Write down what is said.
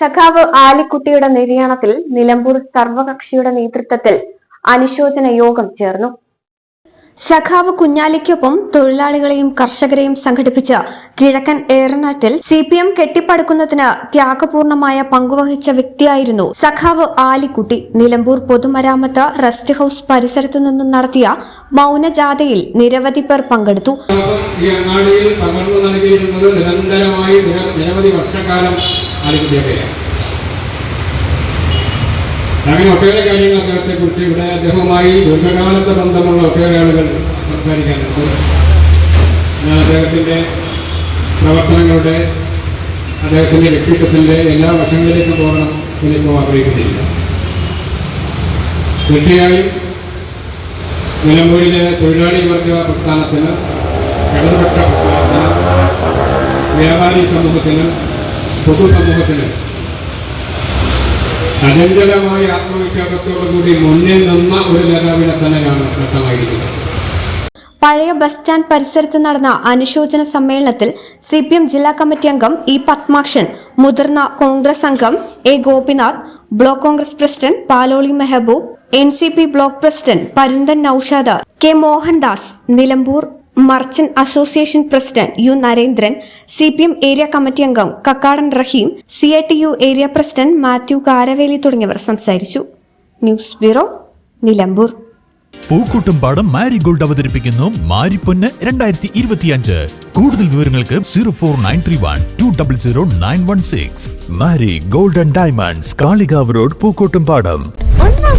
സഖാവ് ആലിക്കുട്ടിയുടെ നിര്യാണത്തിൽ നിലമ്പൂർ സർവകക്ഷിയുടെ നേതൃത്വത്തിൽ അനുശോചന യോഗം ചേർന്നു. സഖാവ് കുഞ്ഞാലിക്കൊപ്പം തൊഴിലാളികളെയും കർഷകരെയും സംഘടിപ്പിച്ച കിഴക്കൻ ഏറനാട്ടിൽ സി പി എം കെട്ടിപ്പടുക്കുന്നതിന് ത്യാഗപൂർണമായ പങ്കുവഹിച്ച വ്യക്തിയായിരുന്നു സഖാവ് ആലിക്കുട്ടി. നിലമ്പൂർ പൊതുമരാമത്ത് റെസ്റ്റ് ഹൌസ് പരിസരത്ത് നിന്നും നടത്തിയ മൗനജാഥയിൽ നിരവധി പേർ പങ്കെടുത്തു. നിരന്തരമായി അങ്ങനെ ഒട്ടേറെ കാര്യങ്ങൾ അദ്ദേഹത്തെ കുറിച്ച് ഇവിടെ അദ്ദേഹവുമായി ദീർഘകാലത്തെ ബന്ധമുള്ള ഒട്ടേറെ ആളുകൾ സംസാരിക്കാനുണ്ട്. ഞാൻ അദ്ദേഹത്തിന്റെ പ്രവർത്തനങ്ങളുടെ അദ്ദേഹത്തിന്റെ വ്യക്തിത്വത്തിന്റെ എല്ലാ വശങ്ങളിലേക്കും പോകണം എന്നിപ്പോൾ ആഗ്രഹിക്കുന്നില്ല. തീർച്ചയായും നിലമ്പൂരിലെ തൊഴിലാളി വർഗ പ്രസ്ഥാനത്തിന് ഇടതുപക്ഷ പ്രസ്ഥാനത്തിന് വ്യാപാരി സമൂഹത്തിന് പൊതുസമൂഹത്തിന് അചഞ്ചലമായ ആത്മവിശ്വാസത്തോടുകൂടി മുന്നിൽ നിന്ന ഒരു നേതാവിനെ തന്നെയാണ് ഘട്ടമായിരിക്കുന്നത് പഴയ ബസ് സ്റ്റാൻഡ് പരിസരത്ത് നടന്ന അനുശോചന സമ്മേളനത്തിൽ സി പി എം ജില്ലാ കമ്മിറ്റി അംഗം ഇ പത്മാക്ഷൻ മുതിർന്ന കോൺഗ്രസ് അംഗം A Gopinath block Congress president Paloli Mehaboob N C P block president Parunthan Noushad K Mohandas Nilambur merchant association president U Narendran C P M area committee അംഗം Kakkadan Raheem C I T U area president Mathew Karaveli തുടങ്ങിയവർ സംസാരിച്ചു. News bureau Nilambur. പൂക്കൂട്ടും പാടം marigold അവതരിപ്പിക്കുന്നു മാരിപ്പൊന്ന് രണ്ടായിരത്തി ഇരുപത്തിയഞ്ച് കൂടുതൽ വിവരങ്ങൾക്ക് zero four nine three one two double zero nine one six. Marigold and diamonds Kalikavu road Pookkottumpadam. ഒന്നാം